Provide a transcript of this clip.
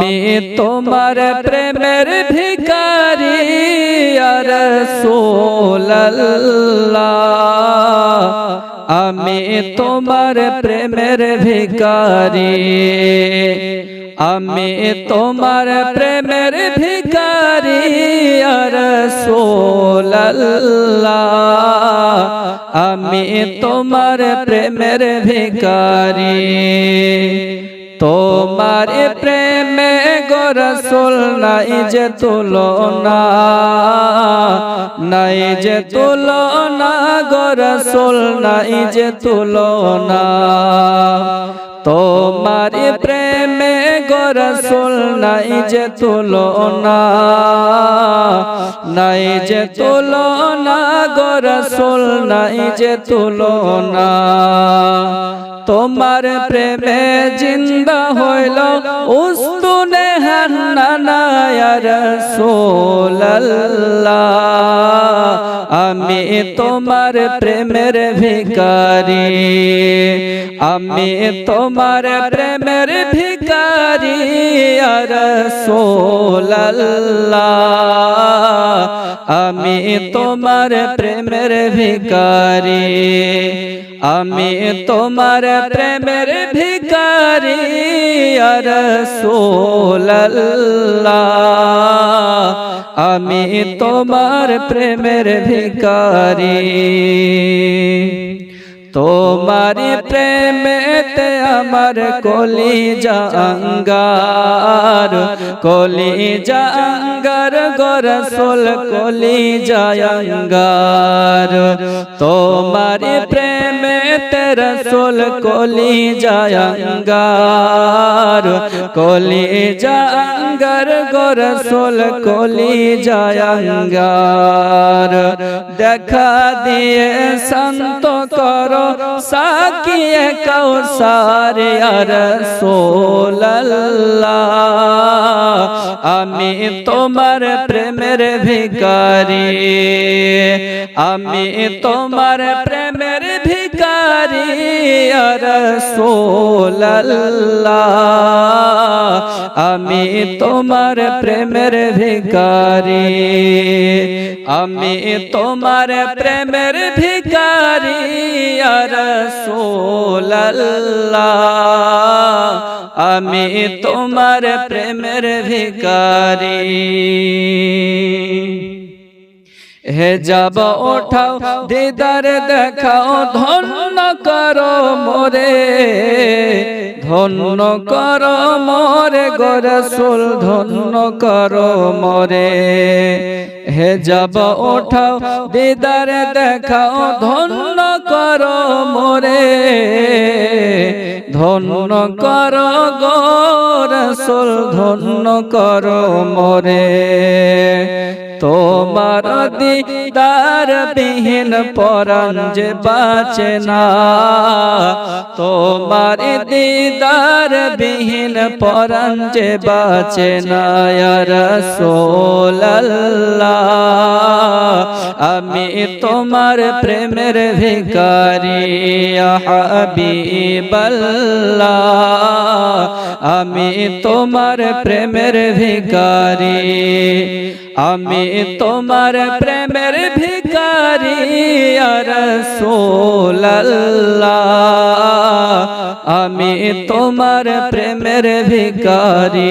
আমি তোমার প্রেমের ভিকারি রসোল্লাহ আমি তোমার প্রেমের ভিকারি আমি তোমার প্রেমের ভিকারি রসোল্লাহ আমি তোমার প্রেমের ভিকারি তোমার প্রেমে গরসুল নাই যে তুলনা, নাই যে তুলনা গরসুল নাই যে তুলনা। তোমার প্রেমে গরসুল নাই যে তুলনা, নাই যে তুলনা গরসুল নাই যে তুলনা। তোমার প্রেমে জিন্দা হইল উস্তুনে সোল্লাহ আমি তোমার প্রেমের ভিকারি আমি তোমার প্রেমের ভিকারি আর সোল্লাহ আমি তোমার প্রেমের ভিকারি আমি তোমার প্রেমের ভিকারি আর সোল্লাহ আমি তোমার প্রেমের ভিকারি তোমার প্রেমেতে আমার কলি জাঙ্গার কলি জাঙ্গার গরসুল কলি জাঙ্গার তোমার প্রেমেতে রসুল কলি জাঙ্গার কলি জাঙ্গার গরসুল কলি জাঙ্গার দেখা দিয়ে শান্ত কর সাকিয়ে কৌসার রসোল্লাহ আমি তোমার প্রেমের ভিকারি আমি তোমার প্রেমের ভিকারি রসোল্লাহ আমি তোমার প্রেমের ভিকারি আমি তোমার প্রেমের ভিকারি রসোল্লাহ আমি তোমার প্রেমের ভিকারি হে যাব ওঠাও দিদার দেখাও ধন্য করো মোরে। ধন্য করো মোরে গোরসুল ধন্য করো মোরে। হে যাব ওঠাও দিদার দেখাও ধন্য করো মোরে। ধন্য করো গোরসুল ধন্য করো মোরে। তোমার দিদার বিহীন পরাণ যে বাঁচে না। তোমার দিদার বিহীন পরাণ যে বাঁচে না রসোল্লাহ আমি তোমার প্রেমের ভিকারি হাবিবাল্লাহ। আমি তোমার প্রেমের ভিকারি আমি তোমার প্রেমের ভিকারি রসোল্লাহ আমি তোমার প্রেমের ভিকারি